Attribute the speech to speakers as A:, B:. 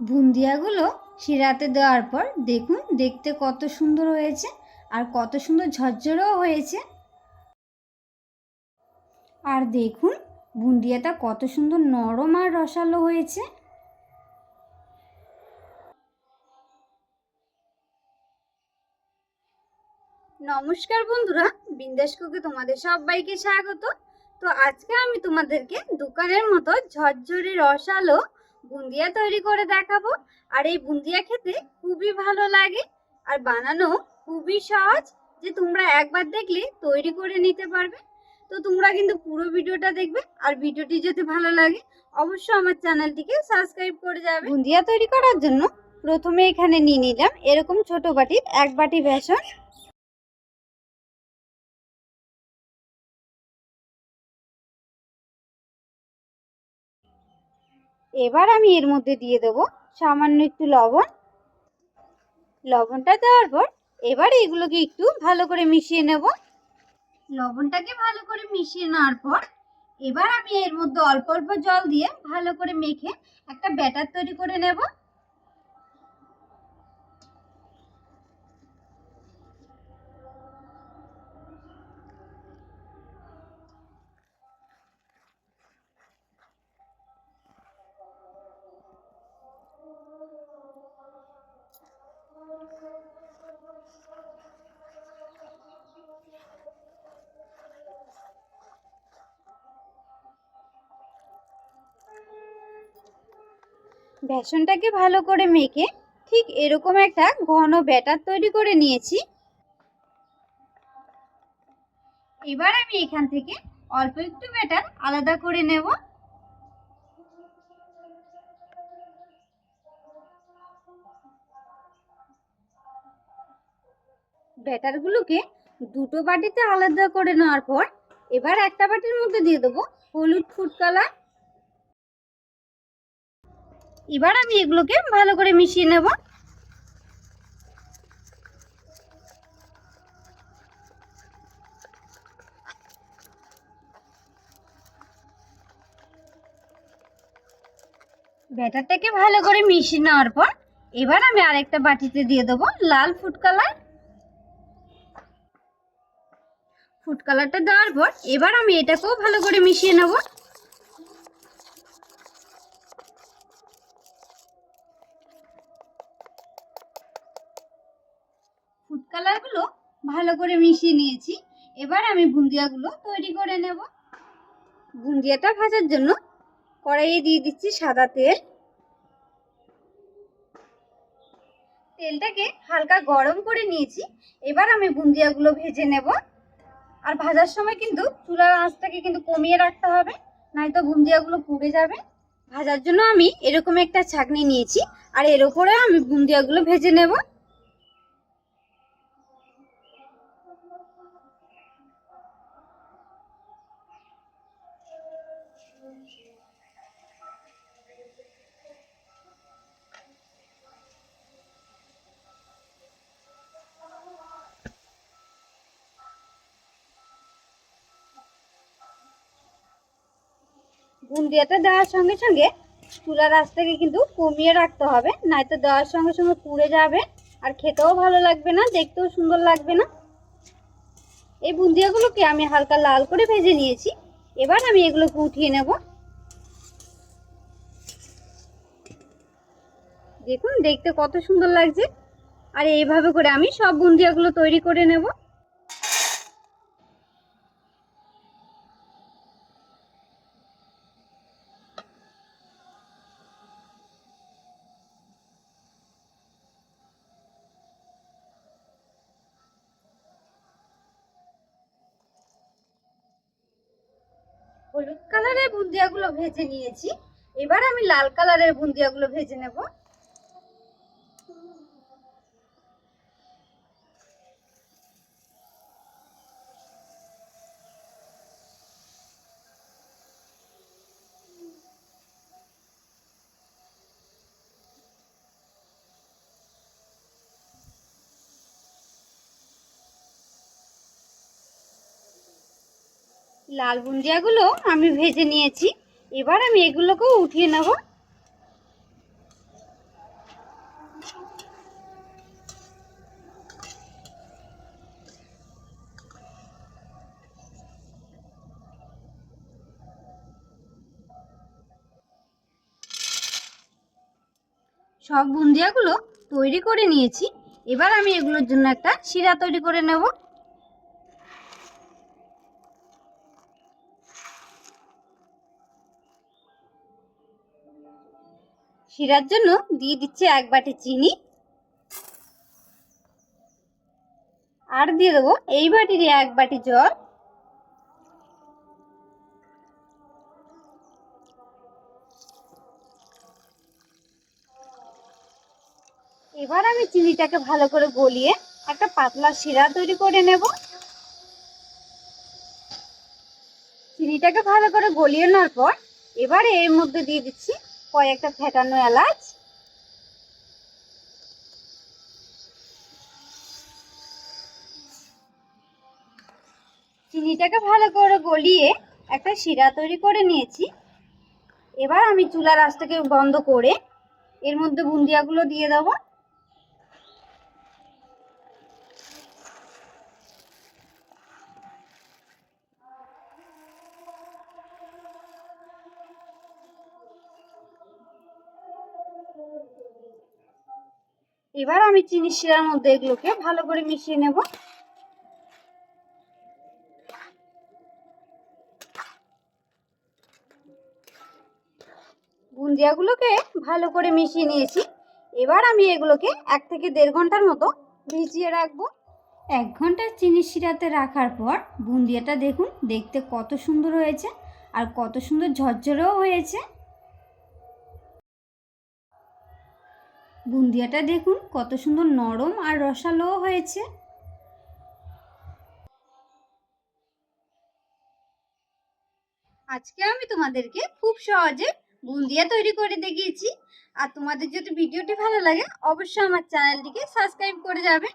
A: বুন্দিয়াগুলো শিরাতে দেওয়ার পর দেখুন, দেখতে কত সুন্দর হয়েছে আর কত সুন্দর ঝরঝরেও হয়েছে। আর দেখুন, বুন্দিয়াটা কত সুন্দর নরম আর রসালো হয়েছে। নমস্কার বন্ধুরা বিন্দাস কুকে তোমাদের সবাইকে স্বাগত। তো আজকে আমি তোমাদেরকে দোকানের মতো ঝরঝরে রসালো বুন্দিয়া তৈরি করে দেখাবো। আর এই বুন্দিয়া খেতে খুবই ভালো লাগে। আর বানানো খুবই সহজ, যে তোমরা একবার দেখলে তৈরি করে নিতে পারবে। তো তোমরা কিন্তু পুরো ভিডিওটা দেখবে। আর ভিডিওটি যদি ভালো লাগে, অবশ্যই আমার চ্যানেলটিকে সাবস্ক্রাইব করে যাবে। বুন্দিয়া তৈরি করার জন্য প্রথমে এখানে নিয়ে নিলাম এরকম ছোট বাটির এক বাটি বেসন। এবার আমি এর মধ্যে দিয়ে দেবো সামান্য একটু লবণ। লবণটা দেওয়ার পর এবার এগুলোকে একটু ভালো করে মিশিয়ে নেব। লবণটাকে ভালো করে মিশিয়ে নেওয়ার পর এবার আমি এর মধ্যে অল্প অল্প জল দিয়ে ভালো করে মেখে একটা ব্যাটার তৈরি করে নেব। বেসনটাকে ভালো করে মেখে ঠিক এরকম একটা ঘন ব্যাটার তৈরি করে নিয়েছি। এবার আমি এখান থেকে অল্প একটু ব্যাটার আলাদা করে নেব। ব্যাটারগুলোকে দুটো বাটিতে আলাদা করে নেওয়ার পর এবার একটা বাটির মধ্যে দিয়ে দেবো হলুদ ফুড কালার এবার আমি এগুলোকে ভালো করে মিশিয়ে নেব। ব্যাটারটাকে ভালো করে মিশিয়ে নেওয়ার পর এবার আমি আরেকটা বাটিতে দিয়ে দেবো লাল ফুড কালার। ফুড কালারটা দেওয়ার পর এবার আমি এটাকেও ভালো করে মিশিয়ে নেব। কালারগুলো ভালো করে মিশিয়ে নিয়েছি। এবার আমি বুন্দিয়াগুলো তৈরি করে নেব। বুন্দিয়াটা ভাজার জন্য কড়াইয়ে দিয়ে দিচ্ছি সাদা তেল। তেলটাকে হালকা গরম করে নিয়েছি। এবার আমি বুন্দিয়াগুলো ভেজে নেব। আর ভাজার সময় কিন্তু চুলার আঁচটাকে কিন্তু কমিয়ে রাখতে হবে নয়তো বুন্দিয়াগুলো পুড়ে যাবে। ভাজার জন্য আমি এরকম একটা ছাঁকনি নিয়েছি, আর এর উপরে আমি বুন্দিয়াগুলো ভেজে নেব। বুন্দিয়াটা দেওয়ার সঙ্গে সঙ্গে চুলার আঁচটাকে কিন্তু কমিয়ে রাখতে হবে। নয়তো দেওয়ার সঙ্গে সঙ্গে পুড়ে যাবে আর খেতেও ভালো লাগবে না, দেখতেও সুন্দর লাগবে না। এই বুন্দিয়াগুলোকে আমি হালকা লাল করে ভেজে নিয়েছি। এবার আমি এগুলোকে উঠিয়ে নেব। দেখুন, দেখতে কত সুন্দর লাগছে। আর এইভাবে করে আমি সব বুন্দিয়াগুলো তৈরি করে নেব। হলুদ কালারের বুন্দিয়াগুলো ভেজে নিয়েছি। এবার আমি লাল কালারের বুন্দিয়াগুলো ভেজে নেব। লাল বুন্দিয়াগুলো আমি ভেজে নিয়েছি। এবার আমি এগুলোকেও উঠিয়ে নেব। সব বুন্দিয়াগুলো তৈরি করে নিয়েছি। এবার আমি এগুলোর জন্য একটা শিরা তৈরি করে নেব। শিরার জন্য দিয়ে দিচ্ছি এক বাটি চিনি। আর দিয়ে দেবো এই বাটিরই এক বাটি জল। এবার আমি চিনিটাকে ভালো করে গলিয়ে একটা পাতলা শিরা তৈরি করে নেব। চিনিটাকে ভালো করে গলিয়ে নেওয়ার পর এবারে এর মধ্যে দিয়ে দিচ্ছি কয়েকটা ফেটানো এলাচ। চিনিটাকে ভালো করে গলিয়ে একটা শিরা তৈরি করে নিয়েছি। এবার আমি চুলার আঁচটাকে বন্ধ করে এর মধ্যে বুন্দিয়াগুলো দিয়ে দেবো। এবার আমি চিনি শিরার মধ্যে এগুলোকে ভালো করে মিশিয়ে নেব। বুন্দিয়াগুলোকে ভালো করে মিশিয়ে নিয়েছি। এবার আমি এগুলোকে এক থেকে দেড় ঘণ্টার মতো ভিজিয়ে রাখব। এক ঘণ্টা চিনি শিরাতে রাখার পর বুন্দিয়াটা দেখুন, দেখতে কত সুন্দর হয়েছে আর কত সুন্দর ঝরঝরেও হয়েছে। বুন্দিয়াটা দেখুন, কত সুন্দর নরম আর রসালো হয়েছে। আজকে আমি তোমাদেরকে খুব সহজে বুন্দিয়া তৈরি করে দেখিয়েছি। আর তোমাদের যদি ভিডিওটি ভালো লাগে, অবশ্যই আমার চ্যানেলটিকে সাবস্ক্রাইব করে যাবে।